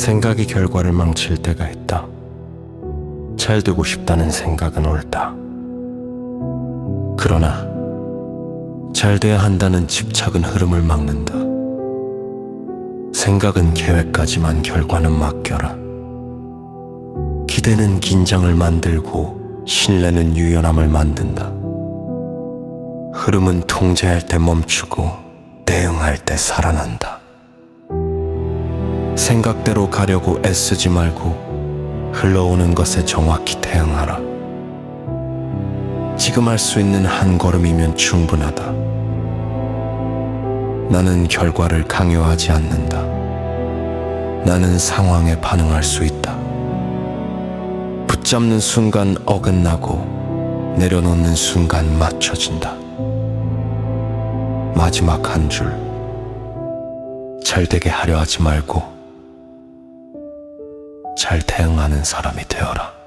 생각이 결과를 망칠 때가 있다. 잘 되고 싶다는 생각은 옳다. 그러나 잘 돼야 한다는 집착은 흐름을 막는다. 생각은 계획까지만 결과는 맡겨라. 기대는 긴장을 만들고 신뢰는 유연함을 만든다. 흐름은 통제할 때 멈추고 대응할 때 살아난다. 생각대로 가려고 애쓰지 말고 흘러오는 것에 정확히 대응하라. 지금 할 수 있는 한 걸음이면 충분하다. 나는 결과를 강요하지 않는다. 나는 상황에 반응할 수 있다. 붙잡는 순간 어긋나고 내려놓는 순간 맞춰진다. 마지막 한 줄. 잘 되게 하려 하지 말고 잘 대응하는 사람이 되어라.